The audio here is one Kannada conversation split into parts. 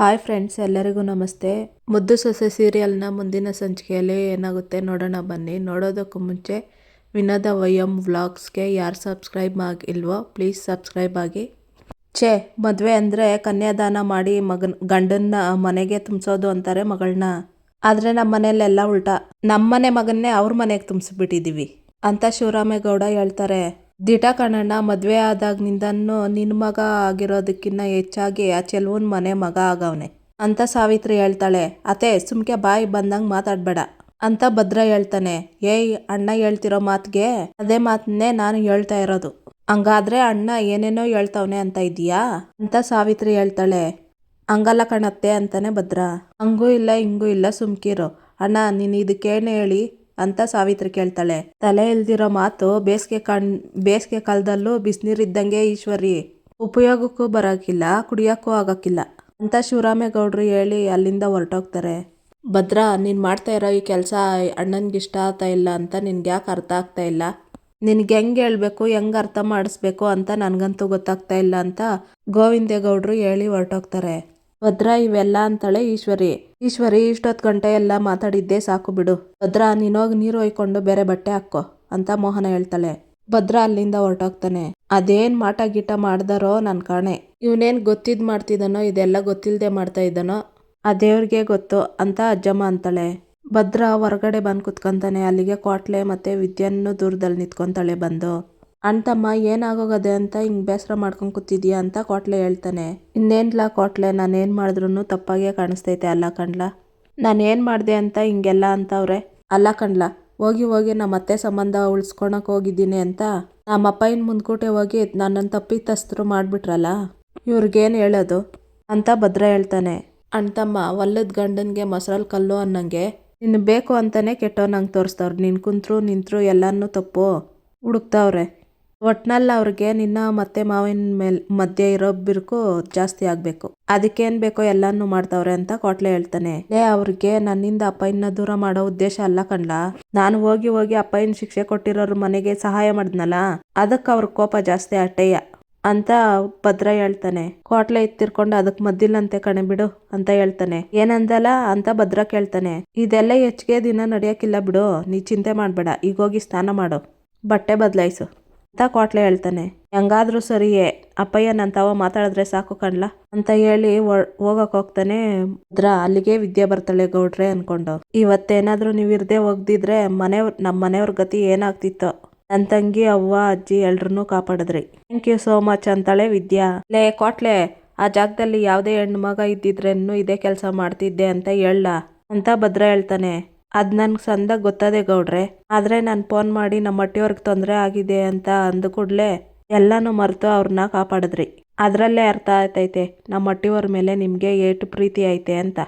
ಹಾಯ್ ಫ್ರೆಂಡ್ಸ್, ಎಲ್ಲರಿಗೂ ನಮಸ್ತೆ. ಮುದ್ದು ಸೊಸೆ ಸೀರಿಯಲ್ನ ಮುಂದಿನ ಸಂಚಿಕೆಯಲ್ಲಿ ಏನಾಗುತ್ತೆ ನೋಡೋಣ ಬನ್ನಿ. ನೋಡೋದಕ್ಕೂ ಮುಂಚೆ ವಿನೋದ ವಯಂ ವ್ಲಾಗ್ಸ್ಗೆ ಯಾರು ಸಬ್ಸ್ಕ್ರೈಬ್ ಆಗಿಲ್ವೋ ಪ್ಲೀಸ್ ಸಬ್ಸ್ಕ್ರೈಬ್ ಆಗಿ. ಛೇ, ಮದುವೆ ಅಂದರೆ ಕನ್ಯಾದಾನ ಮಾಡಿ ಮಗನ ಗಂಡನ್ನ ಮನೆಗೆ ತುಂಬಿಸೋದು ಅಂತಾರೆ ಮಗಳನ್ನ ಆದರೆ ನಮ್ಮ ಮನೆಯಲ್ಲೆಲ್ಲ ಉಲ್ಟಾ. ನಮ್ಮನೆ ಮಗನ್ನೇ ಅವ್ರ ಮನೆಗೆ ತುಂಬಿಸ್ಬಿಟ್ಟಿದ್ದೀವಿ ಅಂತ ಶಿವರಾಮೇಗೌಡ ಹೇಳ್ತಾರೆ. ದಿಟ ಕಣಣ್ಣ ಮದುವೆ ಆದಾಗ್ನಿಂದನೂ ನಿನ್ನ ಮಗ ಆಗಿರೋದಕ್ಕಿನ್ನ ಹೆಚ್ಚಾಗಿ ಆ ಚೆಲುವನ ಮನೆ ಮಗ ಆಗವನೆ. ಅಂತ ಸಾವಿತ್ರಿ ಹೇಳ್ತಾಳೆ. ಅತೆ ಸುಮ್ಕೆ ಬಾಯಿ ಬಂದಂಗೆ ಮಾತಾಡಬೇಡ. ಅಂತ ಭದ್ರ ಹೇಳ್ತಾನೆ. ಏಯ್, ಅಣ್ಣ ಹೇಳ್ತಿರೋ ಮಾತಿಗೆ ಅದೇ ಮಾತನ್ನೇ ನಾನು ಹೇಳ್ತಾ ಇರೋದು. ಹಂಗಾದ್ರೆ ಅಣ್ಣ ಏನೇನೋ ಹೇಳ್ತವನೆ ಅಂತ ಇದೀಯಾ ಅಂತ ಸಾವಿತ್ರಿ ಹೇಳ್ತಾಳೆ. ಹಂಗಲ್ಲ ಕಣತ್ತೆ ಅಂತಾನೆ ಭದ್ರ. ಹಂಗೂ ಇಲ್ಲ, ಹಿಂಗೂ ಇಲ್ಲ, ಸುಮ್ಕಿರು. ಅಣ್ಣ, ನೀನು ಇದಕ್ಕೇನು ಹೇಳಿ? ಅಂತ ಸಾವಿತ್ರಿ ಕೇಳ್ತಾಳೆ. ತಲೆ ಇಲ್ದಿರೋ ಮಾತು ಬೇಸಿಗೆ ಕಣ್, ಬೇಸಿಗೆ ಕಾಲದಲ್ಲೂ ಬಿಸಿನೀರಿದ್ದಂಗೆ ಈಶ್ವರಿ, ಉಪಯೋಗಕ್ಕೂ ಬರೋಕ್ಕಿಲ್ಲ ಕುಡಿಯೋಕ್ಕೂ ಆಗೋಕ್ಕಿಲ್ಲ ಅಂತ ಶಿವರಾಮೇಗೌಡರು ಹೇಳಿ ಅಲ್ಲಿಂದ ಹೊರಟೋಗ್ತಾರೆ. ಭದ್ರಾ, ನೀನು ಮಾಡ್ತಾ ಇರೋ ಈ ಕೆಲಸ ಅಣ್ಣನಿಗೆ ಇಷ್ಟ ಆಗ್ತಾ ಇಲ್ಲ ಅಂತ ನಿನ್ಗೆ ಯಾಕೆ ಅರ್ಥ ಆಗ್ತಾ ಇಲ್ಲ. ನಿನಗೆ ಹೆಂಗೆ ಹೇಳಬೇಕು, ಹೆಂಗೆ ಅರ್ಥ ಮಾಡಿಸ್ಬೇಕು ಅಂತ ನನಗಂತೂ ಗೊತ್ತಾಗ್ತಾ ಇಲ್ಲ ಅಂತ ಗೋವಿಂದೇಗೌಡರು ಹೇಳಿ ಹೊರಟೋಗ್ತಾರೆ. ಭದ್ರಾ, ಇವೆಲ್ಲ ಅಂತಾಳೆ ಈಶ್ವರಿ. ಈಶ್ವರಿ, ಇಷ್ಟೊತ್ತು ಗಂಟೆ ಎಲ್ಲ ಮಾತಾಡಿದ್ದೆ ಸಾಕು ಬಿಡು. ಭದ್ರ, ನೀನೋಗಿ ನೀರು ಒಯ್ಕೊಂಡು ಬೇರೆ ಬಟ್ಟೆ ಹಾಕೋ ಅಂತ ಮೋಹನ ಹೇಳ್ತಾಳೆ. ಭದ್ರ ಅಲ್ಲಿಂದ ಹೊರಟೋಗ್ತಾನೆ. ಅದೇನ್ ಮಾಟ ಗೀಟ ಮಾಡ್ದಾರೋ ನನ್ ಕಾಣೆ. ಇವನೇನ್ ಗೊತ್ತಿದ್ ಮಾಡ್ತಿದ್ದಾನೋ ಇದೆಲ್ಲ ಗೊತ್ತಿಲ್ದೆ ಮಾಡ್ತಾ ಇದ್ದಾನೋ? ಆ ದೇವ್ರಿಗೆ ಗೊತ್ತು ಅಂತ ಅಜ್ಜಮ್ಮ ಅಂತಾಳೆ. ಭದ್ರ ಹೊರಗಡೆ ಬಂದು ಕುತ್ಕೊಂತಾನೆ. ಅಲ್ಲಿಗೆ ಕೋಟ್ಲೆ ಮತ್ತೆ ವಿದ್ಯನ್ನು ದೂರದಲ್ಲಿ ನಿಂತ್ಕೊಂತಾಳೆ ಬಂದು. ಅಣ್ತಮ್ಮ ಏನಾಗೋಗದೆ ಅಂತ ಹಿಂಗೆ ಬೇಸರ ಮಾಡ್ಕೊಂಡು ಕೂತಿದ್ಯಾ ಅಂತ ಕೋಟ್ಲೆ ಹೇಳ್ತಾನೆ. ಇನ್ನೇನ್ಲಾ ಕೋಟ್ಲೆ, ನಾನೇನು ಮಾಡಿದ್ರು ತಪ್ಪಾಗೇ ಕಾಣಿಸ್ತೈತೆ ಅಲ್ಲ ಕಣ್ಲ? ನಾನೇನು ಮಾಡಿದೆ ಅಂತ ಹಿಂಗೆಲ್ಲ ಅಂತವ್ರೆ ಅಲ್ಲ ಕಣ್ಲಾ, ಹೋಗಿ ಹೋಗಿ ನಮ್ಮ ಅತ್ತೆ ಸಂಬಂಧ ಉಳಿಸ್ಕೊಳಕ್ ಹೋಗಿದ್ದೀನಿ ಅಂತ? ನಮ್ಮ ಅಪ್ಪಯ್ಯನ ಮುಂದ್ಕೂಟೆ ಹೋಗಿ ನನ್ನನ್ನು ತಪ್ಪಿತಸ್ಥರು ಮಾಡ್ಬಿಟ್ರಲ್ಲ? ಇವ್ರಿಗೇನು ಹೇಳೋದು? ಅಂತ ಭದ್ರ ಹೇಳ್ತಾನೆ. ಅಣ್ತಮ್ಮ ವಲ್ಲದ ಗಂಡನಿಗೆ ಮೊಸರಲ್ಲಿ ಕಲ್ಲು ಅನ್ನಂಗೆ? ನಿನ್ನ ಬೇಕು ಅಂತಾನೆ ಕೆಟ್ಟವನಂಗೆ ತೋರಿಸ್ತವ್ರು ನಿನ್ನ ಕುಂತ್ರು ನಿಂತರು ಎಲ್ಲನೂ ತಪ್ಪು. ಹುಡುಕ್ತಾವ್ರೆ. ಒಟ್ನಲ್ಲಿ ಅವ್ರಿಗೆ ನಿನ್ನ ಮತ್ತೆ ಮಾವಿನ ಮೇಲ್ ಮಧ್ಯೆ ಇರೋ ಬಿರುಕು ಜಾಸ್ತಿ ಆಗ್ಬೇಕು. ಅದಕ್ಕೇನ್ ಬೇಕೋ ಎಲ್ಲಾನು ಮಾಡ್ತಾವ್ರೆ ಅಂತ ಕೋಟ್ಲೆ ಹೇಳ್ತಾನೆ. ಲೇ, ಅವ್ರಿಗೆ ನನ್ನಿಂದ ಅಪ್ಪಯ್ಯನ ದೂರ ಮಾಡೋ ಉದ್ದೇಶ ಅಲ್ಲ ಕಣ್ಲಾ? ನಾನು ಹೋಗಿ ಹೋಗಿ ಅಪ್ಪಯ್ಯನ ಶಿಕ್ಷೆ ಕೊಟ್ಟಿರೋರು ಮನೆಗೆ ಸಹಾಯ ಮಾಡಿದ್ನಲ್ಲ? ಅದಕ್ಕೆ ಅವ್ರ ಕೋಪ ಜಾಸ್ತಿ ಅಟ್ಟಯ್ಯ ಅಂತ ಭದ್ರ ಹೇಳ್ತಾನೆ. ಕೋಟ್ಲೆ ಇತ್ತಿರ್ಕೊಂಡು ಅದಕ್ ಮದ್ದಿಲ್ಲಂತೆ ಕಣೆ ಬಿಡು ಅಂತ ಹೇಳ್ತಾನೆ. ಏನಂದಲ್ಲ ಅಂತ ಭದ್ರ ಕೇಳ್ತಾನೆ. ಇದೆಲ್ಲ ಹೆಚ್ಚಿಗೆ ದಿನ ನಡೆಯಕ್ಕಿಲ್ಲ ಬಿಡು, ನೀ ಚಿಂತೆ ಮಾಡ್ಬೇಡ, ಈಗ ಹೋಗಿ ಸ್ನಾನ ಮಾಡು. ಬಟ್ಟೆ ಬದಲಾಯಿಸು. ಅಂತ ಕೋಟ್ಲೆ ಹೇಳ್ತಾನೆ. ಹೆಂಗಾದ್ರೂ ಸರಿಯೇ ಅಪ್ಪಯ್ಯ ನನ್ ತಾವ ಮಾತಾಡಿದ್ರೆ ಸಾಕು ಕಣ್ಲ? ಅಂತ ಹೇಳಿ ಹೋಗಕ್ ಹೋಗ್ತಾನೆ ಭದ್ರ ಅಲ್ಲಿಗೆ ವಿದ್ಯೆ ಬರ್ತಾಳೆ ಗೌಡ್ರೆ ಅನ್ಕೊಂಡು ಇವತ್ತೇನಾದ್ರೂ ನೀವು ಇರ್ದೆ ಹೋಗ್ದಿದ್ರೆ ಮನೆಯವ್ರ ನಮ್ಮ ಮನೆಯವ್ರ ಗತಿ ಏನಾಗ್ತಿತ್ತು? ನನ್ ತಂಗಿ, ಅವ್ವ, ಅಜ್ಜಿ ಎಲ್ರನ್ನೂ ಕಾಪಾಡಿದ್ರಿ. ಥ್ಯಾಂಕ್ ಯು ಸೋ ಮಚ್ ಅಂತಾಳೆ ವಿದ್ಯಾ. ಲೇ ಕೋಟ್ಲೆ ಆ ಜಾಗದಲ್ಲಿ ಯಾವುದೇ ಹೆಣ್ಣು ಮಗ ಇದ್ದಿದ್ರೇನು ಇದೇ ಕೆಲಸ ಮಾಡ್ತಿದ್ದೆ ಅಂತ ಹೇಳ ಅಂತ ಭದ್ರ ಹೇಳ್ತಾನೆ. ಅದು ನನಗೆ ಸಂದ ಗೊತ್ತದೆ ಗೌಡ್ರೆ. ಆದರೆ ನಾನು ಫೋನ್ ಮಾಡಿ ನಮ್ಮ ಅಟ್ಟಿಯವ್ರಿಗೆ ತೊಂದರೆ ಆಗಿದೆ ಅಂತ ಅಂದ ಕೂಡಲೇ ಎಲ್ಲನೂ ಮರೆತು ಅವ್ರನ್ನ ಕಾಪಾಡಿದ್ರಿ. ಅದರಲ್ಲೇ ಅರ್ಥ ಆಯ್ತೈತೆ ನಮ್ಮ ಅಟ್ಟಿಯವ್ರ ಮೇಲೆ ನಿಮಗೆ ಏಟು ಪ್ರೀತಿ ಐತೆ ಅಂತ.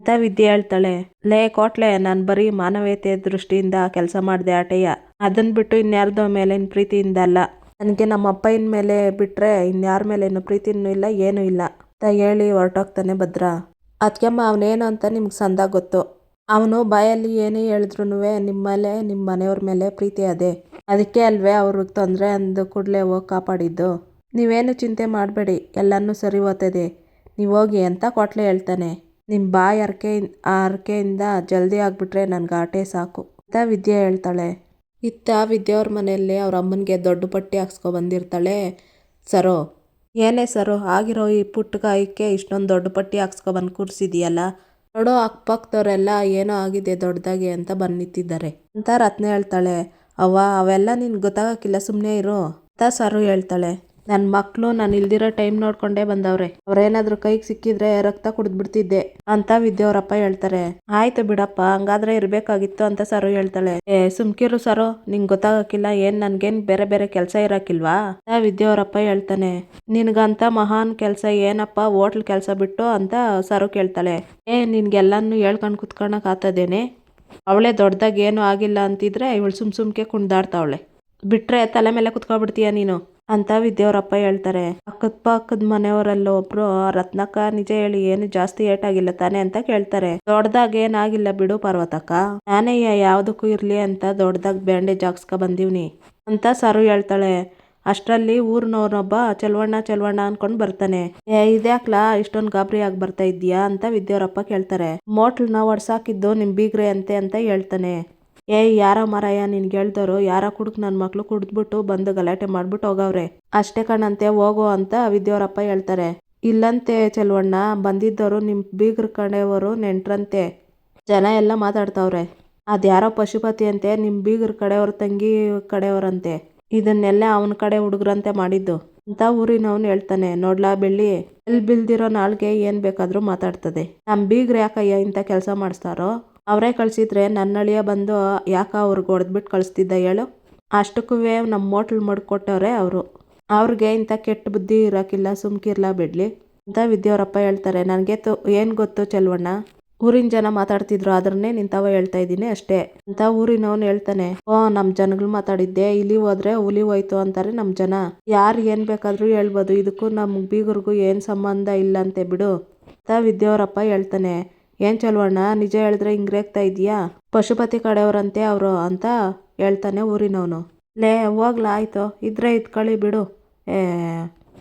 ಅಂತ ವಿದ್ಯೆ ಹೇಳ್ತಾಳೆ. ಲೇ ಕೋಟ್ಲೆ, ನಾನು ಬರೀ ಮಾನವೀಯತೆ ದೃಷ್ಟಿಯಿಂದ ಕೆಲಸ ಮಾಡಿದೆ ಆಟಯ್ಯ. ಅದನ್ನ ಬಿಟ್ಟು ಇನ್ಯಾರ್ದೋ ಮೇಲಿನ ಪ್ರೀತಿಯಿಂದ ಅಲ್ಲ. ನನಗೆ ನಮ್ಮ ಅಪ್ಪಯ್ಯನ ಮೇಲೆ ಬಿಟ್ಟರೆ ಇನ್ಯಾರ ಮೇಲೇನು ಪ್ರೀತಿನೂ ಇಲ್ಲ, ಏನೂ ಇಲ್ಲ. ಅಂತ ಹೇಳಿ ಹೊರಟೋಗ್ತಾನೆ ಭದ್ರ. ಅದಕ್ಕೆಮ್ಮ ಅವನೇನು ಅಂತ ನಿಮ್ಗೆ ಸಂದ ಗೊತ್ತು. ಅವನು ಬಾಯಲ್ಲಿ ಏನೇ ಹೇಳಿದ್ರು ನಿಮ್ಮಲ್ಲೇ ಮೇಲೆ, ನಿಮ್ಮ ಮನೆಯವ್ರ ಮೇಲೆ ಪ್ರೀತಿ ಅದೇ. ಅದಕ್ಕೆ ಅಲ್ವೇ ಅವ್ರಿಗೆ ತೊಂದರೆ ಅಂದ ಕೂಡಲೇ ಹೋಗಿ ಕಾಪಾಡಿದ್ದು. ನೀವೇನು ಚಿಂತೆ ಮಾಡಬೇಡಿ, ಎಲ್ಲನೂ ಸರಿ ಹೋಗ್ತದೆ. ನೀವು ಹೋಗಿ ಅಂತ ಕೊಟ್ಲೆ ಹೇಳ್ತಾನೆ. ನಿಮ್ಮ ಬಾಯಿ ಅರ್ಕೆ ಆ ಅರ್ಕೆಯಿಂದ ಜಲ್ದಿ ಆಗಿಬಿಟ್ರೆ ನನಗೆ ಆಟೇ ಸಾಕು, ಅಂತ ವಿದ್ಯೆ ಹೇಳ್ತಾಳೆ. ಇತ್ತ ವಿದ್ಯೆಯವ್ರ ಮನೆಯಲ್ಲಿ ಅವ್ರ ಅಮ್ಮನಿಗೆ ದೊಡ್ಡ ಪಟ್ಟಿ ಹಾಕ್ಸ್ಕೊ ಬಂದಿರ್ತಾಳೆ. ಸರೋ, ಏನೇ ಸರೋ, ಆಗಿರೋ ಈ ಪುಟ್ಟಗಾಯಕ್ಕೆ ಇಷ್ಟೊಂದು ದೊಡ್ಡ ಪಟ್ಟಿ ಹಾಕ್ಸ್ಕೊ ಬಂದು ಕೂರಿಸಿದೀಯಲ್ಲ? ನೋಡೋ ಅಕ್ಕಪಕ್ಕದವರೆಲ್ಲ ಏನೋ ಆಗಿದೆ ದೊಡ್ಡದಾಗಿ ಅಂತ ಬಂದು ನಿಂತಿದ್ದಾರೆ ಅಂತ ರತ್ನ ಹೇಳ್ತಾಳೆ, ಅವ್ವ, ಅವೆಲ್ಲ ನಿನ್ ಗೊತ್ತಾಗಕ್ಕಿಲ್ಲ ಸುಮ್ಮನೆ ಇರು, ಅಂತ ಸರು ಹೇಳ್ತಾಳೆ. ನನ್ನ ಮಕ್ಕಳು ನಾನು ಇಲ್ದಿರೋ ಟೈಮ್ ನೋಡ್ಕೊಂಡೇ ಬಂದವ್ರೆ. ಅವ್ರೇನಾದ್ರೂ ಕೈಗೆ ಸಿಕ್ಕಿದ್ರೆ ರಕ್ತ ಕುಡಿದ್ಬಿಡ್ತಿದ್ದೆ ಅಂತ ವಿದ್ಯಾವರಪ್ಪ ಹೇಳ್ತಾರೆ. ಆಯ್ತು ಬಿಡಪ್ಪ, ಹಂಗಾದ್ರೆ ಇರ್ಬೇಕಾಗಿತ್ತು ಅಂತ ಸರು ಹೇಳ್ತಾಳೆ. ಏ, ಸುಮ್ಕಿರು ಸರು, ನಿಂಗೆ ಗೊತ್ತಾಗಕ್ಕಿಲ್ಲ, ಏನ್ ನನ್ಗೇನ್ ಬೇರೆ ಬೇರೆ ಕೆಲಸ ಇರಕ್ಕಿಲ್ವಾ ಅಂತ ವಿದ್ಯಾವರಪ್ಪ ಹೇಳ್ತಾನೆ. ನಿನ್ಗಂತ ಮಹಾನ್ ಕೆಲಸ ಏನಪ್ಪ, ಹೋಟ್ಲ್ ಕೆಲಸ ಬಿಟ್ಟು ಅಂತ ಸರು ಕೇಳ್ತಾಳೆ. ಏ, ನಿನ್ಗೆಲ್ಲಾನು ಹೇಳ್ಕೊಂಡು ಕುತ್ಕೊಳಕ್ ಆತದೇನೆ? ಅವಳೆ ದೊಡ್ಡದಾಗಿ ಏನೂ ಆಗಿಲ್ಲ ಅಂತಿದ್ರೆ ಇವಳು ಸುಮ್ ಸುಮ್ಕೆ ಕುಣ್ದಾಡ್ತಾವಳೆ ಬಿಟ್ರೆ ತಲೆ ಮೇಲೆ ಕುತ್ಕೊಬಿಡ್ತೀಯ ನೀನು? ಅಂತ ವಿದ್ಯಾವರಪ್ಪ ಹೇಳ್ತಾರೆ. ಅಕ್ಕದ ಪಕ್ಕದ ಮನೆಯವರೆಲ್ಲ ಒಬ್ರು ರತ್ನಕ್ಕ ನಿಜ ಹೇಳಿ ಏನು ಜಾಸ್ತಿ ಏಟ್ ಏಟಾಗಿಲ್ಲ ತಾನೆ ಅಂತ ಕೇಳ್ತಾರೆ. ದೊಡ್ಡದಾಗ ಏನಾಗಿಲ್ಲ ಬಿಡು ಪರ್ವತಕ್ಕ. ನಾನೇ ಯಾವ್ದಕ್ಕೂ ಇರ್ಲಿ ಅಂತ ದೊಡ್ಡದಾಗ ಬ್ಯಾಂಡೇಜ್ ಹಾಕ್ಸ್ಕ ಬಂದಿವ್ನಿ ಅಂತ ಸರು ಹೇಳ್ತಾಳೆ. ಅಷ್ಟರಲ್ಲಿ ಊರ್ನವ್ರನ್ನೊಬ್ಬ ಚಲವಣ್ಣ ಚಲವಣ್ಣ ಅನ್ಕೊಂಡ್ ಬರ್ತಾನೆ. ಏ, ಇದ್ಯಾಕ್ಲಾ ಇಷ್ಟೊಂದು ಗಾಬರಿ ಆಗಿ ಬರ್ತಾ ಇದ್ಯಾ ಅಂತ ವಿದ್ಯಾವರಪ್ಪ ಕೇಳ್ತಾರೆ. ಮೋಟ್ಲನ್ನ ಒಡ್ಸಾಕಿದ್ದು ನಿಮ್ ಬೀಗ್ರೆ ಅಂತೆ ಅಂತ ಹೇಳ್ತಾನೆ. ಏಯ್ ಯಾರ ಮಾರಾಯ, ನಿನ್ಗೆ ಹೇಳ್ದವರು ಯಾರ ಕುಡ್ಕ್ ನನ್ನ ಮಕ್ಳು ಕುಡ್ದ್ಬಿಟ್ಟು ಬಂದು ಗಲಾಟೆ ಮಾಡ್ಬಿಟ್ಟು ಹೋಗವ್ರೆ. ಅಷ್ಟೇ ಕಣಂತೆ, ಹೋಗೋ ಅಂತ ವಿದ್ಯೋರಪ್ಪ ಹೇಳ್ತಾರೆ. ಇಲ್ಲಂತೆ ಚೆಲ್ವಣ್ಣ ಬಂದಿದ್ದವರು ನಿಮ್ ಬೀಗ್ರ ಕಡೆಯವರು ನೆಂಟ್ರಂತೆ. ಜನ ಎಲ್ಲ ಮಾತಾಡ್ತಾವ್ರೆ. ಅದ್ಯಾರೋ ಪಶುಪತಿ ಅಂತೆ ನಿಮ್ ಬೀಗ್ರ ಕಡೆಯವ್ರ, ತಂಗಿ ಕಡೆಯವರಂತೆ. ಇದನ್ನೆಲ್ಲ ಅವನ ಕಡೆ ಹುಡುಗ್ರಂತೆ ಮಾಡಿದ್ದು. ಅಂತ ಊರಿನವನು ಹೇಳ್ತಾನೆ, ನೋಡ್ಲಾ ಬೆಳ್ಳಿ. ಎಲ್ ಬಿಲ್ದಿರೋ ನಾಳ್ಗೆ ಏನ್ ಬೇಕಾದ್ರೂ ಮಾತಾಡ್ತದೆ. ನಮ್ ಬೀಗ್ರ ಯಾಕಯ್ಯ ಇಂಥ ಕೆಲಸ ಮಾಡಿಸ್ತಾರೋ? ಅವರೇ ಕಳಿಸಿದ್ರೆ ನನ್ನ ಅಳಿಯ ಬಂದು ಯಾಕೆ ಅವ್ರಿಗೆ ಹೊಡೆದ್ಬಿಟ್ಟು ಕಳಿಸ್ತಿದ್ದ ಹೇಳು? ಅಷ್ಟಕ್ಕೂ ನಮ್ಮ ಹೋಟ್ಲ್ ಮಡ್ಕೊಟ್ಟವ್ರೆ ಅವರು. ಅವ್ರಿಗೆ ಇಂಥ ಕೆಟ್ಟ ಬುದ್ಧಿ ಇರೋಕ್ಕಿಲ್ಲ ಸುಮ್ಕಿರ್ಲ ಬಿಡ್ಲಿ. ಅಂತ ವಿದ್ಯಾವರಪ್ಪ ಹೇಳ್ತಾರೆ. ನನಗೆ ತು, ಏನು ಗೊತ್ತು ಚೆಲ್ವಣ್ಣ? ಊರಿನ ಜನ ಮಾತಾಡ್ತಿದ್ರು ಅದ್ರನ್ನೇ ನಿಂತವ ಹೇಳ್ತಾ ಇದ್ದೀನಿ ಅಷ್ಟೇ. ಅಂತ ಊರಿನವನು ಹೇಳ್ತಾನೆ. ಓ ನಮ್ಮ ಜನಗಳು ಮಾತಾಡಿದ್ದೆ, ಇಲ್ಲಿ ಹೋದ್ರೆ ಹುಲಿ ಹೋಯ್ತು ಅಂತಾರೆ ನಮ್ಮ ಜನ. ಯಾರು ಏನು ಬೇಕಾದರೂ ಹೇಳ್ಬೋದು, ಇದಕ್ಕೂ ನಮ್ಮ ಬೀಗರಿಗೂ ಏನು ಸಂಬಂಧ ಇಲ್ಲ ಅಂತೆ ಬಿಡು. ಅಂತ ವಿದ್ಯಾವರಪ್ಪ ಹೇಳ್ತಾನೆ. ಏನ್ ಚಲ್ವಣ್ಣ, ನಿಜ ಹೇಳಿದ್ರೆ ಹಿಂಗ್ ರೇಗ್ತಾ ಇದೀಯಾ ಪಶುಪತಿ ಕಡೆಯವರಂತೆ ಅವರು ಅಂತ ಹೇಳ್ತಾನೆ ಊರಿನವನು. ಲೇ, ಹೋಗ್ಲ, ಆಯ್ತು, ಇದ್ರೆ ಇದ್ಕೊಳ್ಳಿ ಬಿಡು. ಏ,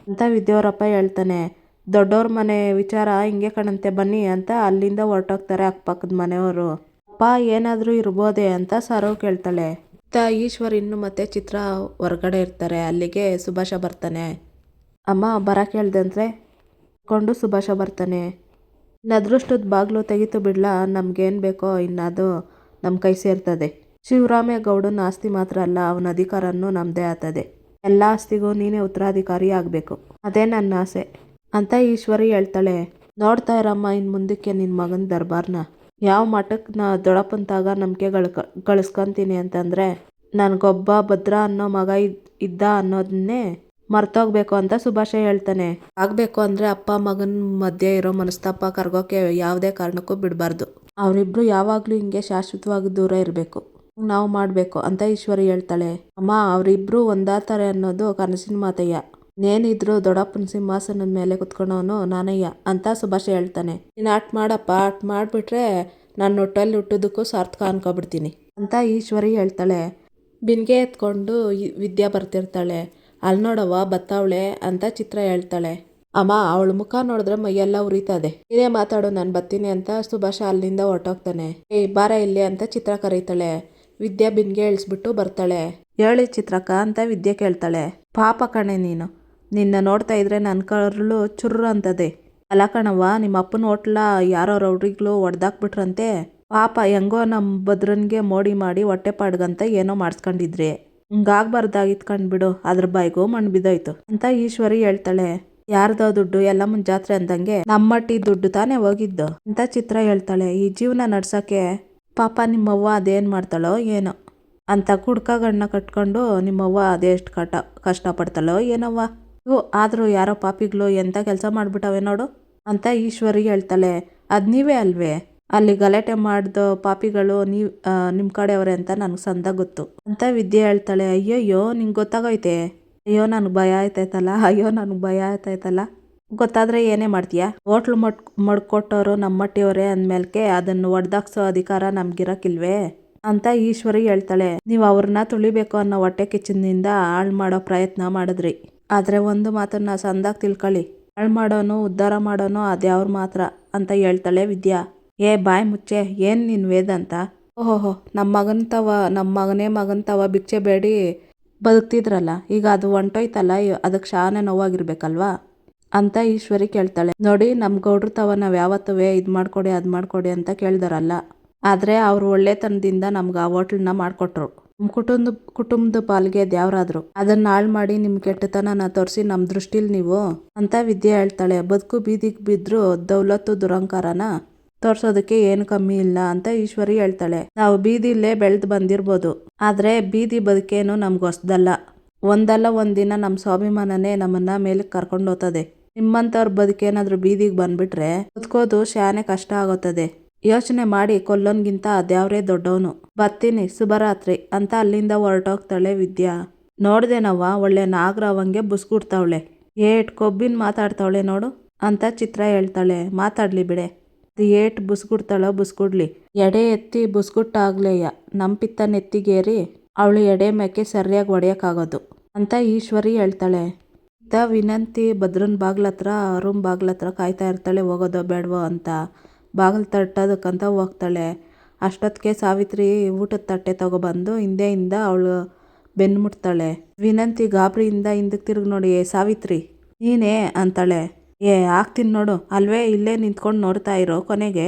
ಅಂತ ವಿದ್ಯಾವರಪ್ಪ ಹೇಳ್ತಾನೆ. ದೊಡ್ಡವ್ರ ಮನೆ ವಿಚಾರ ಹಿಂಗೆ ಕಣಂತೆ ಬನ್ನಿ ಅಂತ ಅಲ್ಲಿಂದ ಹೊರಟೋಗ್ತಾರೆ ಅಕ್ಕಪಕ್ಕದ ಮನೆಯವರು. ಅಪ್ಪ, ಏನಾದರೂ ಇರ್ಬೋದೆ ಅಂತ ಸರವ್ ಕೇಳ್ತಾಳೆ. ಇತ್ತ ಈಶ್ವರ್ ಇನ್ನು ಮತ್ತೆ ಚಿತ್ರ ಹೊರಗಡೆ ಇರ್ತಾರೆ. ಅಲ್ಲಿಗೆ ಸುಭಾಷ ಬರ್ತಾನೆ. ಅಮ್ಮ ಬರಕ್ಕೆ ಅಂದರೆ, ಕೊಂಡು ಸುಭಾಷ ಬರ್ತಾನೆ. ಇನ್ನು ಅದೃಷ್ಟದ ಬಾಗಿಲು ತೆಗಿತು ಬಿಡ್ಲಾ, ನಮ್ಗೇನು ಬೇಕೋ ಇನ್ನದು ನಮ್ಮ ಕೈ ಸೇರ್ತದೆ. ಶಿವರಾಮೇಗೌಡನ ಆಸ್ತಿ ಮಾತ್ರ ಅಲ್ಲ, ಅವನ ಅಧಿಕಾರನೂ ನಮ್ಮದೇ ಆತದೆ. ಎಲ್ಲ ಆಸ್ತಿಗೂ ನೀನೇ ಉತ್ತರಾಧಿಕಾರಿ ಆಗಬೇಕು. ಅದೇ ನನ್ನ ಆಸೆ. ಅಂತ ಈಶ್ವರಿ ಹೇಳ್ತಾಳೆ, ನೋಡ್ತಾ ಇರಮ್ಮ ಇನ್ನು ಮುಂದಕ್ಕೆ ನಿನ್ನ ಮಗನ ದರ್ಬಾರ್ನ. ಯಾವ ಮಠಕ್ಕೆ ನಾ ದೊಡಪ್ಪಂತಾಗ ನಂಬಿಕೆ ಗಳ್ಕ, ಗಳಿಸ್ಕೊಂತೀನಿ ಅಂತಂದರೆ, ನನಗೊಬ್ಬ ಭದ್ರ ಅನ್ನೋ ಮಗ ಇದ್, ಇದ್ದ ಅನ್ನೋದನ್ನೇ ಮರ್ತೋಗ್ಬೇಕು ಅಂತ ಸುಭಾಷ ಹೇಳ್ತಾನೆ. ಆಗ್ಬೇಕು ಅಂದ್ರೆ ಅಪ್ಪ ಮಗನ ಮಧ್ಯೆ ಇರೋ ಮನಸ್ತಾಪ ಕರ್ಗೋಕೆ ಯಾವುದೇ ಕಾರಣಕ್ಕೂ ಬಿಡಬಾರ್ದು. ಅವರಿಬ್ರು ಯಾವಾಗಲೂ ಹಿಂಗೆ ಶಾಶ್ವತವಾಗಿ ದೂರ ಇರಬೇಕು. ನಾವು ಮಾಡಬೇಕು ಅಂತ ಈಶ್ವರಿ ಹೇಳ್ತಾಳೆ. ಅಮ್ಮ, ಅವರಿಬ್ರು ಒಂದಾತಾರೆ ಅನ್ನೋದು ಕನಸಿನ ಮಾತಯ್ಯ. ನೇನಿದ್ರು ದೊಡ್ಡಪ್ಪನ ಸಿಂಹಾಸನದ ಮೇಲೆ ಕುತ್ಕೊಂಡವನು ನಾನಯ್ಯ ಅಂತ ಸುಭಾಷ ಹೇಳ್ತಾನೆ. ನೀನು ಆಟ್ ಮಾಡಪ್ಪ, ಆಟ ಮಾಡಿಬಿಟ್ರೆ ನಾನು ಹೊಟ್ಟಲ್ಲಿ ಹುಟ್ಟೋದಕ್ಕೂ ಸಾರ್ಥಕ ಅನ್ಕೊಬಿಡ್ತೀನಿ ಅಂತ ಈಶ್ವರಿ ಹೇಳ್ತಾಳೆ. ಬಿನ್ಗೆ ಎತ್ಕೊಂಡು ವಿದ್ಯಾ ಬರ್ತಿರ್ತಾಳೆ. ಅಲ್ಲಿ ನೋಡವ್ವ, ಬತ್ತವಳೆ ಅಂತ ಚಿತ್ರ ಹೇಳ್ತಾಳೆ. ಅಮ್ಮ, ಅವಳ ಮುಖ ನೋಡಿದ್ರೆ ಮೈಯೆಲ್ಲ ಉರಿತದೆ. ಇದೇ ಮಾತಾಡು, ನಾನು ಬತ್ತೀನಿ ಅಂತ ಸುಭಾಷ ಅಲ್ಲಿಂದ ಹೊರಟೋಗ್ತಾನೆ. ಏಯ್, ಬಾರ ಇಲ್ಲಿ ಅಂತ ಚಿತ್ರ ಕರೀತಾಳೆ. ವಿದ್ಯಾ ಬಿನ್ಗೆ ಇಳಿಸ್ಬಿಟ್ಟು ಬರ್ತಾಳೆ. ಹೇಳಿ ಚಿತ್ರಕ್ಕ ಅಂತ ವಿದ್ಯೆ ಕೇಳ್ತಾಳೆ. ಪಾಪ ಕಣೆ ನೀನು. ನಿನ್ನ ನೋಡ್ತಾ ಇದ್ರೆ ನನ್ನ ಕರಳು ಚುರ್ರು ಅಂತದೆ. ಅಲ್ಲ ಕಣವ್ವ, ನಿಮ್ಮ ಅಪ್ಪನ ಹೋಟ್ಲ ಯಾರೋ ರೌಡ್ರಿಗ್ಲು ಒಡ್ದಾಕ್ಬಿಟ್ರಂತೆ. ಪಾಪ ಹೆಂಗೋ ನಮ್ಮ ಭದ್ರನ್ಗೆ ಮೋಡಿ ಮಾಡಿ ಹೊಟ್ಟೆ ಪಾಡ್ಗಂತ ಏನೋ ಮಾಡಿಸ್ಕೊಂಡಿದ್ರಿ. ಹಿಂಗಾಗ್ಬಾರ್ದಾಗಿತ್ತು ಕಂಡ್ಬಿಡು ಅದ್ರ ಬಾಯಿಗೂ ಮಣ್ಣು ಬಿದ್ದೋಯ್ತು. ಅಂತ ಈಶ್ವರಿ ಹೇಳ್ತಾಳೆ. ಯಾರ್ದೋ ದುಡ್ಡು ಎಲ್ಲಮ್ಮನ ಜಾತ್ರೆ ಅಂದಂಗೆ ನಮ್ಮಟ್ಟಿ ದುಡ್ಡು ತಾನೇ ಹೋಗಿದ್ದು, ಅಂತ ಚಿತ್ರ ಹೇಳ್ತಾಳೆ. ಈ ಜೀವನ ನಡ್ಸಕ್ಕೆ ಪಾಪ ನಿಮ್ಮವ್ವ ಅದೇನ್ ಮಾಡ್ತಾಳೋ ಏನೋ. ಅಂತ ಕುಡ್ಕಗಣ್ಣ ಕಟ್ಕೊಂಡು ನಿಮ್ಮವ್ವ ಅದೆಷ್ಟು ಕಟ, ಕಷ್ಟಪಡ್ತಾಳೋ ಏನವ್ವ. ಓ ಆದರೂ ಯಾರೋ ಪಾಪಿಗಳು ಎಂಥ ಕೆಲಸ ಮಾಡ್ಬಿಟ್ಟವೆ ನೋಡು, ಅಂತ ಈಶ್ವರಿ ಹೇಳ್ತಾಳೆ. ಅದು ನೀವೇ ಅಲ್ವೇ? ಅಲ್ಲಿ ಗಲಾಟೆ ಮಾಡಿದೋ ಪಾಪಿಗಳು ನೀವು ನಿಮ್ಮ ಕಡೆಯವ್ರೆ ಅಂತ ನನಗೆ ಸಂದ ಗೊತ್ತು. ಅಂತ ವಿದ್ಯೆ ಹೇಳ್ತಾಳೆ, ಅಯ್ಯಯ್ಯೋ, ನಿಂಗೆ ಗೊತ್ತಾಗೈತೆ ಅಯ್ಯೋ, ನನಗೆ ಭಯ ಆಯ್ತೈತಲ್ಲ ಅಯ್ಯೋ, ನನಗೆ ಭಯ ಆಯ್ತೈತಲ್ಲ ಗೊತ್ತಾದ್ರೆ ಏನೇ ಮಾಡ್ತೀಯಾ? ಹೋಟ್ಲು ಮಡ್, ಮಡ್ಕೊಟ್ಟವರು ನಮ್ಮಟ್ಟಿಯವ್ರೆ ಅಂದ್ಮೇಲೆ ಅದನ್ನು ಒಡ್ದಾಕ್ಸೋ ಅಧಿಕಾರ ನಮ್ಗಿರಕ್ಕಿಲ್ವೇ ಅಂತ ಈಶ್ವರಿ ಹೇಳ್ತಾಳೆ, ನೀವು ಅವ್ರನ್ನ ತುಳಿಬೇಕು ಅನ್ನೋ ಹೊಟ್ಟೆ ಕಿಚ್ಚಿನಿಂದ ಹಾಳು ಮಾಡೋ ಪ್ರಯತ್ನ ಮಾಡಿದ್ರಿ. ಆದ್ರೆ ಒಂದು ಮಾತನ್ನ ಸಂದಾಗ್ ತಿಳ್ಕೊಳ್ಳಿ ಹಾಳು ಮಾಡೋನು, ಉದ್ಧಾರ ಮಾಡೋನು ಅದ್ಯಾವ್ರ ಮಾತ್ರ? ಅಂತ ಹೇಳ್ತಾಳೆ ವಿದ್ಯಾ. ಏ ಬಾಯ್ ಮುಚ್ಚೆ, ಏನ್ ನಿನ್ ವೇದಾಂತ ಓಹೋಹೋ ನಮ್ಮ ಮಗನ್ ತವ ನಮ್ಮ ಮಗನೇ ಮಗನ್ ತವ ಭಿಕ್ಷೆ ಬೇಡಿ ಬದುಕ್ತಿದ್ರಲ್ಲ, ಈಗ ಅದು ಹೊಂಟೋಯ್ತಲ್ಲ ಅದಕ್ಕೆ ಶಾನೆ ನೋವಾಗಿರ್ಬೇಕಲ್ವಾ? ಅಂತ ಈಶ್ವರಿ ಕೇಳ್ತಾಳೆ. ನೋಡಿ ನಮ್ಮ ಗೌಡ್ರ ತವ ನಾವು ಯಾವತ್ತೂ ಇದು ಮಾಡ್ಕೊಡಿ, ಅದು ಮಾಡ್ಕೊಡಿ ಅಂತ ಕೇಳ್ದಾರಲ್ಲ. ಆದರೆ ಅವರು ಒಳ್ಳೆತನದಿಂದ ನಮ್ಗೆ ಆ ಹೋಟ್ಲನ್ನ ಮಾಡಿಕೊಟ್ರು. ಕುಟುಂಬದ ಕುಟುಂಬದ ಪಾಲ್ಗೆ ದ್ಯಾವರಾದ್ರು ಅದನ್ನ ಹಾಳು ಮಾಡಿ ನಿಮ್ಮ ಕೆಟ್ಟತನನ ತೋರಿಸಿ ನಮ್ಮ ದೃಷ್ಟಿಲಿ ನೀವು? ಅಂತ ವಿದ್ಯೆ ಹೇಳ್ತಾಳೆ. ಬದುಕು ಬೀದಿಗೆ ಬಿದ್ರು ದೌಲತ್ತು ದುರಂಕಾರನ? ತೋರ್ಸೋದಕ್ಕೆ ಏನು ಕಮ್ಮಿ ಇಲ್ಲ ಅಂತ ಈಶ್ವರಿ ಹೇಳ್ತಾಳೆ. ನಾವು ಬೀದಿಲೇ ಬೆಳೆದು ಬಂದಿರ್ಬೋದು. ಆದರೆ ಬೀದಿ ಬದುಕೇನು ನಮ್ಗೆ ಹೊಸ್ದಲ್ಲ. ಒಂದಲ್ಲ ಒಂದಿನ ನಮ್ಮ ಸ್ವಾಭಿಮಾನನೇ ನಮ್ಮನ್ನ ಮೇಲಕ್ಕೆ ಕರ್ಕೊಂಡು ಹೋಗ್ತದೆ. ನಿಮ್ಮಂಥವ್ರ ಬದುಕೇನಾದರೂ ಬೀದಿಗೆ ಬಂದ್ಬಿಟ್ರೆ ಬದುಕೋದು ಶಾನೆ ಕಷ್ಟ ಆಗುತ್ತದೆ ಯೋಚನೆ ಮಾಡಿ ಕೊಲ್ಲೋನ್ಗಿಂತ ಅದ್ಯಾವ್ರೇ ದೊಡ್ಡವನು. ಬರ್ತೀನಿ, ಶುಭರಾತ್ರಿ ಅಂತ ಅಲ್ಲಿಂದ ಹೊರಟೋಗ್ತಾಳೆ ವಿದ್ಯಾ. ನೋಡ್ದೇನವ್ವ ಒಳ್ಳೆ ನಾಗರವಂಗೆ ಬುಸ್ಗುಡ್ತಾವಳೆ ಏಟ್ ಕೊಬ್ಬಿನ ಮಾತಾಡ್ತಾವಳೆ ನೋಡು ಅಂತ ಚಿತ್ರ ಹೇಳ್ತಾಳೆ. ಮಾತಾಡಲಿ ಬಿಡೆ. ಏಟ್ ಬುಸ್ಗುಡ್ತಾಳ ಬುಸ್ಗುಡ್ಲಿ. ಎಡೆ ಎತ್ತಿ ಬುಸ್ಗುಟ್ಟಾಗ್ಲೇಯ ನಮ್ಮ ಪಿತ್ತ ನೆತ್ತಿಗೇರಿ ಅವಳು ಎಡೆ ಮೇಕೆ ಸರಿಯಾಗಿ ಹೊಡೆಯೋಕ್ಕಾಗೋದು ಅಂತ ಈಶ್ವರಿ ಹೇಳ್ತಾಳೆ. ಇತ್ತ ವಿನಂತಿ ಭದ್ರನ ಬಾಗ್ಲ ಹತ್ರ ರೂಮ್ ಬಾಗ್ಲ ಹತ್ರ ಕಾಯ್ತಾ ಇರ್ತಾಳೆ, ಹೋಗೋದೋ ಬೇಡವೋ ಅಂತ. ಬಾಗಿಲು ತಟ್ಟೋದಕ್ಕಂತ ಹೋಗ್ತಾಳೆ. ಅಷ್ಟೊತ್ತಿಗೆ ಸಾವಿತ್ರಿ ಊಟದ ತಟ್ಟೆ ತಗೊಬಂದು ಹಿಂದೆಯಿಂದ ಅವಳು ಬೆನ್ನು ಮುಟ್ತಾಳೆ. ವಿನಂತಿ ಗಾಬರಿಯಿಂದ ಹಿಂದಕ್ಕೆ ತಿರುಗಿ ನೋಡಿ ಸಾವಿತ್ರಿ, ನೀನೇ? ಅಂತಾಳೆ. ಏ, ಆಗ್ತೀನಿ ನೋಡು. ಅಲ್ವೇ, ಇಲ್ಲೇ ನಿಂತ್ಕೊಂಡು ನೋಡ್ತಾ ಇರೋ ಕೊನೆಗೆ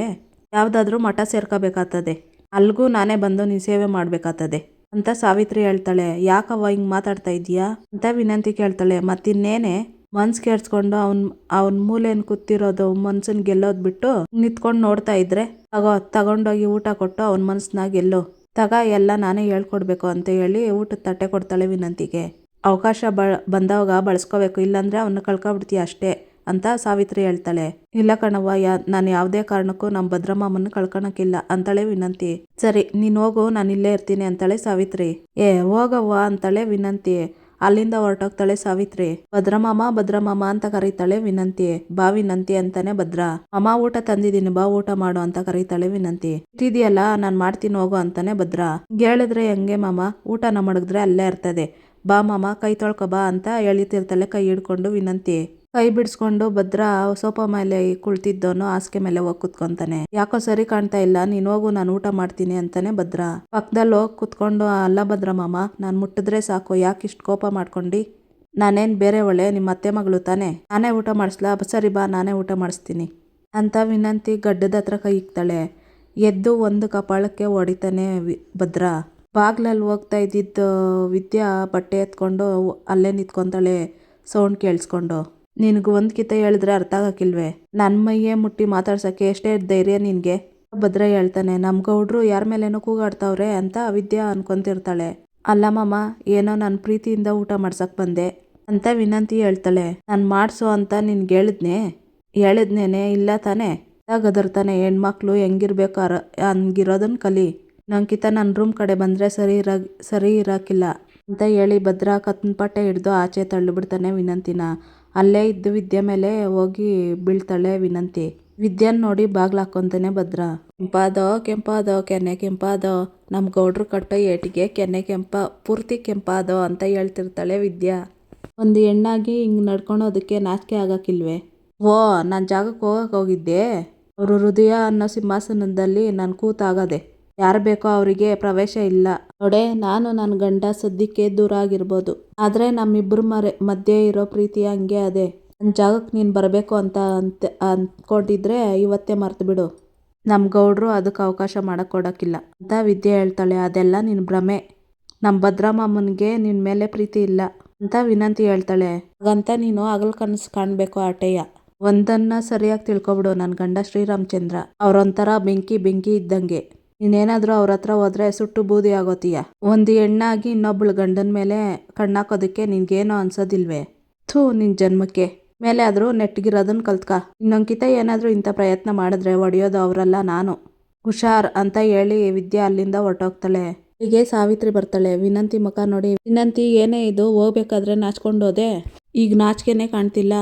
ಯಾವುದಾದ್ರೂ ಮಠ ಸೇರ್ಕೋಬೇಕಾಗ್ತದೆ. ಅಲ್ಗೂ ನಾನೇ ಬಂದು ನೀನು ಸೇವೆ ಮಾಡಬೇಕಾಗ್ತದೆ ಅಂತ ಸಾವಿತ್ರಿ ಹೇಳ್ತಾಳೆ. ಯಾಕವ್ವ ಹಿಂಗೆ ಮಾತಾಡ್ತಾ ಇದೀಯಾ ಅಂತ ವಿನಂತಿ ಕೇಳ್ತಾಳೆ. ಮತ್ತಿನ್ನೇನೆ, ಮನ್ಸು ಕೆಡ್ಸ್ಕೊಂಡು ಅವ್ನ, ಅವನ ಮೂಲೆನ್ ಕೂತಿರೋದು, ಮನ್ಸನ್ ಗೆಲ್ಲೋದು ಬಿಟ್ಟು ನಿಂತ್ಕೊಂಡು ನೋಡ್ತಾ ಇದ್ರೆ, ತಗೋ, ತಗೊಂಡೋಗಿ ಊಟ ಕೊಟ್ಟು ಅವನ ಮನ್ಸನ್ನ ಗೆಲ್ಲು. ತಗ, ಎಲ್ಲ ನಾನೇ ಹೇಳ್ಕೊಡ್ಬೇಕು ಅಂತ ಹೇಳಿ ಊಟದ ತಟ್ಟೆ ಕೊಡ್ತಾಳೆ ವಿನಂತಿಗೆ. ಅವಕಾಶ ಬ ಬಂದಾಗ ಬಳಸ್ಕೋಬೇಕು. ಇಲ್ಲಾಂದ್ರೆ ಅವನ್ನ ಕಳ್ಕೊಬಿಡ್ತೀಯ ಅಷ್ಟೇ. ಅಂತ ಸಾವಿತ್ರಿ ಹೇಳ್ತಾಳೆ. ಇಲ್ಲ ಕಣವ್ವ, ಯಾ ನಾನು ಯಾವುದೇ ಕಾರಣಕ್ಕೂ ನಮ್ಮ ಭದ್ರಮ್ಮಮ್ಮನ ಕಳ್ಕೊಳಕ್ಕಿಲ್ಲ ಅಂತಾಳೆ ವಿನಂತಿ. ಸರಿ, ನೀನು ಹೋಗು, ನಾನು ಇಲ್ಲೇ ಇರ್ತೀನಿ ಅಂತಾಳೆ ಸಾವಿತ್ರಿ. ಏ, ಹೋಗವ್ವ ಅಂತಾಳೆ ವಿನಂತಿ. ಅಲ್ಲಿಂದ ಹೊರಟೋಗ್ತಾಳೆ ಸಾವಿತ್ರಿ. ಭದ್ರಮಾಮ ಭದ್ರಮಾಮ ಅಂತ ಕರೀತಾಳೆ ವಿನಂತಿ. ಬಾ ವಿನಂತಿ ಅಂತಾನೆ ಭದ್ರ. ಅಮ್ಮ ಊಟ ತಂದಿದ್ದೀನಿ, ಬಾ ಊಟ ಮಾಡು ಅಂತ ಕರೀತಾಳೆ ವಿನಂತಿ. ಇಟ್ಟಿದೆಯಲ್ಲ ನಾನು ಮಾಡ್ತೀನಿ ಹೋಗು ಅಂತಾನೆ ಭದ್ರ. ಹೇಳಿದ್ರೆ ಹೆಂಗೆ ಮಾಮ? ಊಟನ ಮಡಗಿದ್ರೆ ಅಲ್ಲೇ ಇರ್ತದೆ. ಬಾ ಮಾಮ, ಕೈ ತೊಳ್ಕೊ ಬಾ ಅಂತ ಎಳಿತಿರ್ತಾಳೆ ಕೈ ಹಿಡ್ಕೊಂಡು ವಿನಂತಿ. ಕೈ ಬಿಡಿಸ್ಕೊಂಡು ಭದ್ರ ಸೋಫಾ ಮೇಲೆ ಕುಳ್ತಿದ್ದವನು ಹಾಸಿಗೆ ಮೇಲೆ ಹೋಗಿ ಕುತ್ಕೊಂತಾನೆ. ಯಾಕೋ ಸರಿ ಕಾಣ್ತಾ ಇಲ್ಲ, ನೀನ್ ಹೋಗು, ನಾನು ಊಟ ಮಾಡ್ತೀನಿ ಅಂತಾನೆ ಭದ್ರ. ಪಕ್ಕದಲ್ಲಿ ಹೋಗಿ ಕುತ್ಕೊಂಡು ಅಲ್ಲ ಭದ್ರ ಮಾಮ, ನಾನು ಮುಟ್ಟಿದ್ರೆ ಸಾಕು, ಯಾಕೆ ಇಷ್ಟು ಕೋಪ ಮಾಡ್ಕೊಂಡು? ನಾನೇನು ಬೇರೆ ಒಳ್ಳೆ ನಿಮ್ಮ ಅತ್ತೆ ಮಗಳು ತಾನೆ? ನಾನೇ ಊಟ ಮಾಡಿಸ್ಲಾ? ಸರಿ ಬಾ, ನಾನೇ ಊಟ ಮಾಡಿಸ್ತೀನಿ. ಅಂತ ವಿನಂತಿ ಗಡ್ಡದ ಹತ್ರ ಕೈ ಇಕ್ತಾಳೆ. ಎದ್ದು ಒಂದು ಕಪಾಳಕ್ಕೆ ಹೊಡಿತಾನೆ ಭದ್ರ. ಬಾಗ್ಲಲ್ಲಿ ಹೋಗ್ತಾ ಇದ್ದಿದ್ದು ವಿದ್ಯಾ ಬಟ್ಟೆ ಎತ್ಕೊಂಡು ಅಲ್ಲೇ ನಿಂತ್ಕೊಂತಾಳೆ, ಸೌಂಡ್ ಕೇಳಿಸ್ಕೊಂಡು. ನಿನಗೆ ಒಂದು ಕಿತ ಹೇಳಿದ್ರೆ ಅರ್ಥ ಆಗಕ್ಕಿಲ್ವೇ? ನನ್ನ ಮೈಯೇ ಮುಟ್ಟಿ ಮಾತಾಡ್ಸೋಕ್ಕೆ ಎಷ್ಟೇ ಧೈರ್ಯ ನಿನಗೆ. ಭದ್ರ ಹೇಳ್ತಾನೆ ನಮ್ಮ ಗೌಡ್ರು ಯಾರ ಮೇಲೇನೋ ಕೂಗಾಡ್ತಾವ್ರೆ ಅಂತ ವಿದ್ಯಾ ಅನ್ಕೊಂತಿರ್ತಾಳೆ. ಅಲ್ಲ ಮಾಮ, ಏನೋ ನನ್ನ ಪ್ರೀತಿಯಿಂದ ಊಟ ಮಾಡ್ಸಕ್ ಬಂದೆ ಅಂತ ವಿನಂತಿ ಹೇಳ್ತಾಳೆ. ನಾನು ಮಾಡಿಸು ಅಂತ ನಿನ್ಗೆ ಹೇಳಿದ್ನೆ? ಹೇಳಿದ್ನೇನೆ, ಇಲ್ಲ ತಾನೇ? ಗದರ್ತಾನೆ, ಹೆಣ್ಮಕ್ಳು ಹೆಂಗಿರ್ಬೇಕು ಅರ ಹಂಗಿರೋದನ್ನ ಕಲಿ. ನಂಕಿತ ನನ್ನ ರೂಮ್ ಕಡೆ ಬಂದರೆ ಸರಿ ಇರ, ಸರಿ ಇರೋಕ್ಕಿಲ್ಲ ಅಂತ ಹೇಳಿ ಭದ್ರ ಕತ್ನ ಪಟ್ಟೆ ಹಿಡ್ದು ಆಚೆ ತಳ್ಳಿಬಿಡ್ತಾನೆ ವಿನಂತಿನ. ಅಲ್ಲೇ ಇದ್ದು ವಿದ್ಯೆ ಮೇಲೆ ಹೋಗಿ ಬೀಳ್ತಾಳೆ ವಿನಂತಿ. ವಿದ್ಯಾನ್ ನೋಡಿ ಬಾಗ್ಲು ಹಾಕೊಂತಾನೆ ಭದ್ರ. ಕೆಂಪಾದೋ ಕೆಂಪಾದೋ ಕೆನ್ನೆ ಕೆಂಪಾದೋ ನಮ್ಮ ಗೌಡ್ರು ಕಟ್ಟೋ ಏಟಿಗೆ ಕೆನ್ನೆ ಕೆಂಪ, ಪೂರ್ತಿ ಕೆಂಪಾದೋ ಅಂತ ಹೇಳ್ತಿರ್ತಾಳೆ ವಿದ್ಯಾ. ಒಂದು ಹೆಣ್ಣಾಗಿ ಹಿಂಗೆ ನಡ್ಕೊಳೋದಕ್ಕೆ ನಾಚಿಕೆ ಆಗಕ್ಕಿಲ್ವೇ? ಓ, ನಾನು ಜಾಗಕ್ಕೆ ಹೋಗಕ್ಕೆ ಹೋಗಿದ್ದೆ. ಅವರು ಹೃದಯ ಅನ್ನೋ ಸಿಂಹಾಸನದಲ್ಲಿ ನಾನು ಕೂತಾಗದೆ. ಯಾರು ಬೇಕೋ ಅವರಿಗೆ ಪ್ರವೇಶ ಇಲ್ಲ. ನೋಡೆ, ನಾನು ನನ್ನ ಗಂಡ ಸದ್ಯಕ್ಕೆ ದೂರ ಆಗಿರ್ಬೋದು ಆದರೆ ನಮ್ಮಿಬ್ಬರ ಮರೆ, ಮಧ್ಯೆ ಇರೋ ಪ್ರೀತಿ ಹಂಗೆ ಅದೇ. ನನ್ನ ಜಾಗಕ್ಕೆ ನೀನು ಬರಬೇಕು ಅಂತ ಅಂತ ಅಂದ್ಕೊಂಡಿದ್ರೆ ಇವತ್ತೇ ಮರೆತು ಬಿಡು. ನಮ್ಮ ಗೌಡ್ರು ಅದಕ್ಕೆ ಅವಕಾಶ ಕೊಡೋಕ್ಕಿಲ್ಲ ಅಂತ ವಿದ್ಯೆ ಹೇಳ್ತಾಳೆ, ಅದೆಲ್ಲ ನಿನ್ನ ಭ್ರಮೆ. ನಮ್ಮ ಮಾಮನ್ಗೆ ನಿನ್ನ ಮೇಲೆ ಪ್ರೀತಿ ಇಲ್ಲ. ಅಂತ ವಿನಂತಿ ಹೇಳ್ತಾಳೆ, ಹಾಗಂತ ನೀನು ಹಗಲು ಕನಸು ಕಾಣಬೇಕು ಆಟೆಯ. ಒಂದನ್ನ ಸರಿಯಾಗಿ ತಿಳ್ಕೊಬಿಡು ನನ್ನ ಗಂಡ ಶ್ರೀರಾಮಚಂದ್ರ. ಅವರೊಂಥರ ಬೆಂಕಿ ಬೆಂಕಿ ಇದ್ದಂಗೆ. ನೀನೇನಾದ್ರೂ ಅವ್ರ ಹತ್ರ ಹೋದ್ರೆ ಸುಟ್ಟು ಬೂದಿ ಆಗೋತೀಯ? ಒಂದು ಹೆಣ್ಣಾಗಿ ಇನ್ನೊಬ್ಳು ಗಂಡನ ಮೇಲೆ ಕಣ್ಣಾಕೋದಕ್ಕೆ ನಿನ್ಗೇನೋ ಅನ್ಸೋದಿಲ್ವೇ? ಥೂ ನಿನ್ನ ಜನ್ಮಕ್ಕೆ. ಮೇಲೆ ಆದರೂ ನೆಟ್ಟಗಿರೋದನ್ನ ಕಲ್ತ್ಕ. ಇನ್ನೊಂದ್ಕಿತ ಏನಾದರೂ ಇಂಥ ಪ್ರಯತ್ನ ಮಾಡಿದ್ರೆ ಒಡೆಯೋದು ಅವರಲ್ಲ ನಾನು. ಹುಷಾರ್ ಅಂತ ಹೇಳಿ ವಿದ್ಯಾ ಅಲ್ಲಿಂದ ಹೊರಟೋಗ್ತಾಳೆ. ಹೀಗೆ ಸಾವಿತ್ರಿ ಬರ್ತಾಳೆ. ವಿನಂತಿ ಮುಖ ನೋಡಿ, ವಿನಂತಿ, ಏನೇ ಇದು, ಹೋಗ್ಬೇಕಾದ್ರೆ ನಾಚ್ಕೊಂಡೋದೆ ಈಗ ನಾಚಿಕೆನೇ ಕಾಣ್ತಿಲ್ಲ.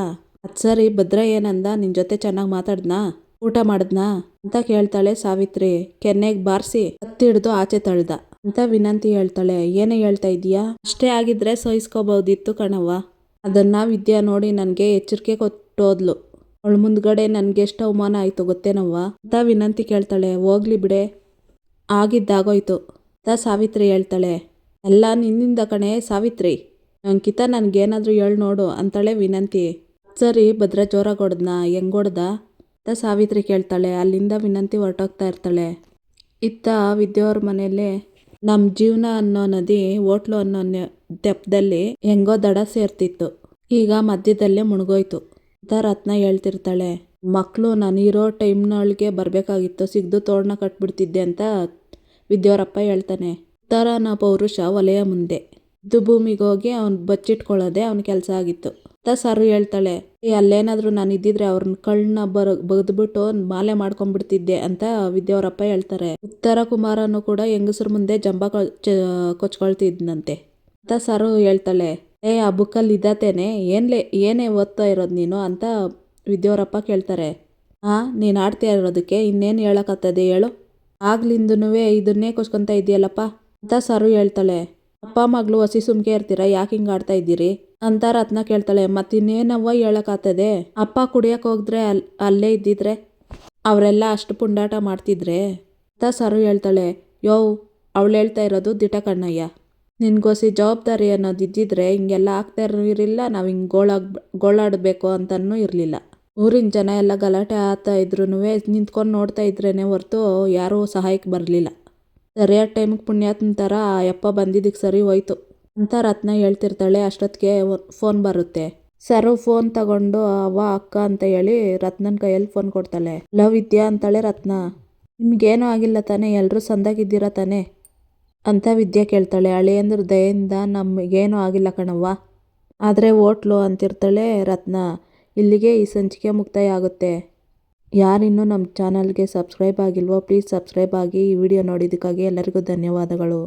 ಅದು ಸರಿ ಭದ್ರ ಏನಂದ ನಿನ್ನ ಜೊತೆ ಚೆನ್ನಾಗಿ ಮಾತಾಡ್ದ್ನಾ? ಊಟ ಮಾಡಿದ್ನಾ? ಅಂತ ಕೇಳ್ತಾಳೆ ಸಾವಿತ್ರಿ. ಕೆನ್ನೆಗೆ ಬಾರಿಸಿ ಹತ್ತಿಡ್ದು ಆಚೆ ತಳ್ದ. ಅಂತ ವಿನಂತಿ ಹೇಳ್ತಾಳೆ, ಏನೇ ಹೇಳ್ತಾ ಇದೀಯಾ ಅಷ್ಟೇ ಆಗಿದ್ರೆ ಸಹಿಸ್ಕೋಬಹುದಿತ್ತು ಕಣವ್ವ. ಅದನ್ನ ವಿದ್ಯಾ ನೋಡಿ ನನಗೆ ಎಚ್ಚರಿಕೆ ಕೊಟ್ಟೋದ್ಲು. ಅವಳ ಮುಂದ್ಗಡೆ ನನಗೆ ಎಷ್ಟು ಅವಮಾನ ಆಯಿತು ಗೊತ್ತೇನವ್ವ? ಅಂತ ವಿನಂತಿ ಕೇಳ್ತಾಳೆ, ಹೋಗ್ಲಿ ಬಿಡೆ. ಆಗಿದ್ದಾಗೋಯ್ತು. ಅಂತ ಸಾವಿತ್ರಿ ಹೇಳ್ತಾಳೆ, ಎಲ್ಲ ನಿನ್ನಿಂದ ಕಣೆ ಸಾವಿತ್ರಿ. ಅಂಕಿತ ನನಗೇನಾದರೂ ಹೇಳ್ ನೋಡು ಅಂತಾಳೆ ವಿನಂತಿ. ಸರಿ ಭದ್ರ ಜೋರಾಗಿ ಹೊಡೆದ್ನಾ ಅಂತ ಸಾವಿತ್ರಿ ಕೇಳ್ತಾಳೆ, ಅಲ್ಲಿಂದ ವಿನಂತಿ ಹೊರಟೋಗ್ತಾ ಇರ್ತಾಳೆ. ಇತ್ತ ವಿದ್ಯಾವ್ರ ಮನೆಯಲ್ಲಿ ನಮ್ಮ ಜೀವನ ಅನ್ನೋ ನದಿ ಓಟ್ಲು ಅನ್ನೋ ತೆಪ್ಪದಲ್ಲಿ ಹೆಂಗೋ ದಡ ಸೇರ್ತಿತ್ತು. ಈಗ ಮಧ್ಯದಲ್ಲೇ ಮುಳುಗೋಯ್ತು ಅಂತ ರತ್ನ ಹೇಳ್ತಿರ್ತಾಳೆ ಮಕ್ಕಳು ನಾನಿರೋ ಟೈಮ್ನೊಳಗೆ ಬರಬೇಕಾಗಿತ್ತು, ಸಿಗ್ದು ತೋರಣ ಕಟ್ಬಿಡ್ತಿದ್ದೆ ಅಂತ ವಿದ್ಯಾವರಪ್ಪ ಹೇಳ್ತಾನೆ. ಉತ್ತರನ ಪೌರುಷ ಒಲೆಯ ಮುಂದೆ. ಇದು ಭೂಮಿಗೆ ಹೋಗಿ ಅವ್ನು ಬಚ್ಚಿಟ್ಕೊಳ್ಳೋದೇ ಅವನ ಕೆಲಸ ಆಗಿತ್ತು. ಅಂತ ಸಾರು ಹೇಳ್ತಾಳೆ. ಏ, ಅಲ್ಲೇನಾದ್ರೂ ನಾನು ಇದ್ದಿದ್ರೆ ಅವ್ರನ್ನ ಕಳ್ಳನ್ನ ಬರ, ಬಗ್ದ್ಬಿಟ್ಟು ಮಾಲೆ ಮಾಡ್ಕೊಂಡ್ಬಿಡ್ತಿದ್ದೆ ಅಂತ ವಿದ್ಯಾವರಪ್ಪ ಹೇಳ್ತಾರೆ. ಉತ್ತರ ಕುಮಾರನು ಕೂಡ ಹೆಂಗಸ್ರ ಮುಂದೆ ಜಂಬ ಕೊಚ್ಕೊಳ್ತಿದ್ನಂತೆ ಅಂತ ಸಾರು ಹೇಳ್ತಾಳೆ. ಏ, ಆ ಬುಕ್ಕಲ್ಲಿ ಇದ್ದಾತೇನೆ ಏನ್ಲೇ, ಏನೇ ಓದ್ತಾ ಇರೋದು ನೀನು ಅಂತ ವಿದ್ಯಾವರಪ್ಪ ಕೇಳ್ತಾರೆ. ಹಾ ನೀನು ಆಡ್ತಾ ಇರೋದಕ್ಕೆ ಇನ್ನೇನು ಹೇಳಕತ್ತದೆ ಹೇಳು. ಆಗ್ಲಿಂದನೂ ಇದನ್ನೇ ಕೊಚ್ಕೊಂತ ಇದೆಯಲ್ಲಪ್ಪ ಅಂತ ಸಾರು ಹೇಳ್ತಾಳೆ. ಅಪ್ಪ, ಮಗಳು ಹಸಿ ಸುಮ್ಕೆ ಇರ್ತೀರಾ? ಯಾಕೆ ಹಿಂಗೆ ಆಡ್ತಾ ಇದ್ದೀರಿ? ಅಂತ ರತ್ನ ಕೇಳ್ತಾಳೆ, ಮತ್ತಿನ್ನೇನವ್ವ ಹೇಳಕ್ಕಾಗ್ತದೆ? ಅಪ್ಪ ಕುಡಿಯಕ್ಕೆ ಹೋಗಿದ್ರೆ ಅಲ್ಲಿ ಅಲ್ಲೇ ಇದ್ದಿದ್ರೆ ಅವರೆಲ್ಲ ಅಷ್ಟು ಪುಂಡಾಟ ಮಾಡ್ತಿದ್ರೆ? ಅಂತ ಸರು ಹೇಳ್ತಾಳೆ, ಯೋ, ಅವಳು ಹೇಳ್ತಾ ಇರೋದು ದಿಟ ಕಣ್ಣಯ್ಯ. ನಿನ್ಗೋಸಿ ಜವಾಬ್ದಾರಿ ಅನ್ನೋದು ಇದ್ದಿದ್ರೆ ಹಿಂಗೆಲ್ಲ ಆಗ್ತಾ ಇರಲಿಲ್ಲ, ನಾವು ಹಿಂಗೆ ಗೋಳಾಗ್, ಗೋಳಾಡಬೇಕು ಅಂತನೂ ಇರಲಿಲ್ಲ. ಊರಿನ ಜನ ಎಲ್ಲ ಗಲಾಟೆ ಆಗ್ತಾ ಇದ್ರೂ ನಿಂತ್ಕೊಂಡು ನೋಡ್ತಾ ಇದ್ರೇನೆ ಹೊರತು ಯಾರೂ ಸಹಾಯಕ್ಕೆ ಬರಲಿಲ್ಲ. ಸರಿಯಾದ ಟೈಮಿಗೆ ಪುಣ್ಯಾತ್ನ ಥರ ಆ ಯಪ್ಪ ಬಂದಿದ್ದಕ್ಕೆ ಸರಿ ಹೋಯ್ತು. ಅಂತ ರತ್ನ ಹೇಳ್ತಿರ್ತಾಳೆ, ಅಷ್ಟೊತ್ತಿಗೆ ಫೋನ್ ಬರುತ್ತೆ. ಸರು ಫೋನ್ ತಗೊಂಡು ಅವ ಅಕ್ಕ ಅಂತ ಹೇಳಿ ರತ್ನನ ಕೈಯಲ್ಲಿ ಫೋನ್ ಕೊಡ್ತಾಳೆ. ಲವ್ ವಿದ್ಯಾ ಅಂತಾಳೆ ರತ್ನ. ನಿಮ್ಗೇನು ಆಗಿಲ್ಲ ತಾನೇ ಎಲ್ಲರೂ ಸಂದಾಗಿದ್ದೀರ ತಾನೇ? ಅಂತ ವಿದ್ಯಾ ಕೇಳ್ತಾಳೆ. ಅಳಿಯಂದ್ರ ದಯೆಯಿಂದ ನಮಗೇನೂ ಆಗಿಲ್ಲ ಕಣವ್ವ. ಆದರೆ ಓಟ್ಲು ಅಂತಿರ್ತಾಳೆ ರತ್ನ. ಇಲ್ಲಿಗೆ ಈ ಸಂಚಿಕೆ ಮುಕ್ತಾಯ ಆಗುತ್ತೆ ಯಾರಿನ್ನೂ ನಮ್ಮ ಚಾನಲ್ಗೆ ಸಬ್ಸ್ಕ್ರೈಬ್ ಆಗಿಲ್ವೋ, ಪ್ಲೀಸ್ ಸಬ್ಸ್ಕ್ರೈಬ್ ಆಗಿ ಈ ವಿಡಿಯೋ ನೋಡಿದ್ದಕ್ಕಾಗಿ ಎಲ್ಲರಿಗೂ ಧನ್ಯವಾದಗಳು.